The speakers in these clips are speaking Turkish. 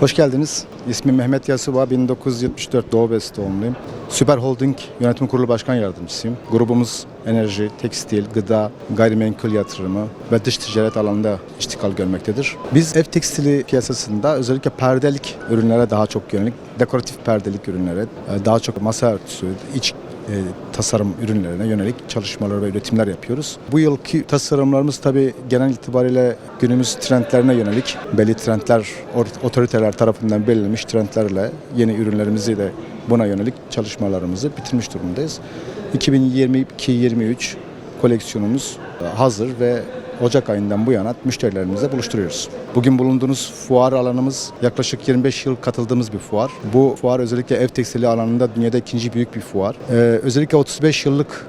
Hoş geldiniz. İsmim Mehmet Yasuba, 1974 Doğu Besi doğumluyum. Süper Holding Yönetim Kurulu Başkan Yardımcısıyım. Grubumuz enerji, tekstil, gıda, gayrimenkul yatırımı ve dış ticaret alanında iştikal görmektedir. Biz ev tekstili piyasasında özellikle perdelik ürünlere daha çok yönelik, dekoratif perdelik ürünlere, e, daha çok masa örtüsü, iç e, tasarım ürünlerine yönelik çalışmalar ve üretimler yapıyoruz. Bu yılki tasarımlarımız tabii genel itibariyle günümüz trendlerine yönelik belli trendler, or- otoriteler tarafından belirlenmiş trendlerle yeni ürünlerimizi de buna yönelik çalışmalarımızı bitirmiş durumdayız. 2022-23 koleksiyonumuz hazır ve Ocak ayından bu yana müşterilerimizle buluşturuyoruz. Bugün bulunduğunuz fuar alanımız yaklaşık 25 yıl katıldığımız bir fuar. Bu fuar özellikle ev tekstili alanında dünyada ikinci büyük bir fuar. Ee, özellikle 35 yıllık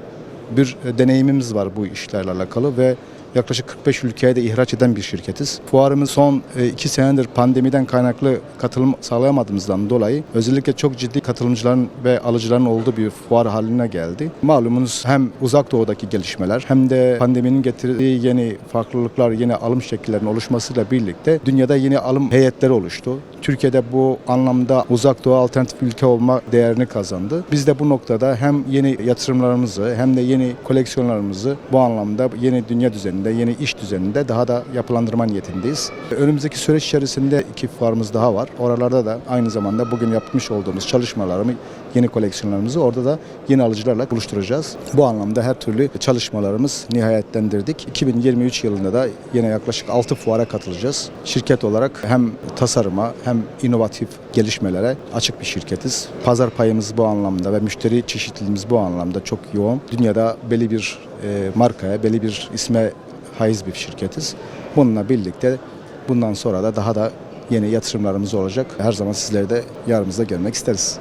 bir deneyimimiz var bu işlerle alakalı ve yaklaşık 45 ülkeye de ihraç eden bir şirketiz. Fuarımız son 2 senedir pandemiden kaynaklı katılım sağlayamadığımızdan dolayı özellikle çok ciddi katılımcıların ve alıcıların olduğu bir fuar haline geldi. Malumunuz hem uzak doğudaki gelişmeler hem de pandeminin getirdiği yeni farklılıklar, yeni alım şekillerinin oluşmasıyla birlikte dünyada yeni alım heyetleri oluştu. Türkiye'de bu anlamda uzak doğu alternatif ülke olma değerini kazandı. Biz de bu noktada hem yeni yatırımlarımızı hem de yeni koleksiyonlarımızı bu anlamda yeni dünya düzeninde, yeni iş düzeninde daha da yapılandırma niyetindeyiz. Önümüzdeki süreç içerisinde iki fuarımız daha var. Oralarda da aynı zamanda bugün yapmış olduğumuz çalışmalarımı, yeni koleksiyonlarımızı orada da yeni alıcılarla buluşturacağız. Bu anlamda her türlü çalışmalarımız nihayetlendirdik. 2023 yılında da yine yaklaşık 6 fuara katılacağız. Şirket olarak hem tasarıma hem inovatif gelişmelere açık bir şirketiz. Pazar payımız bu anlamda ve müşteri çeşitliliğimiz bu anlamda çok yoğun. Dünyada belli bir e, markaya, belli bir isme haiz bir şirketiz. Bununla birlikte bundan sonra da daha da yeni yatırımlarımız olacak. Her zaman sizleri de yanımızda görmek isteriz.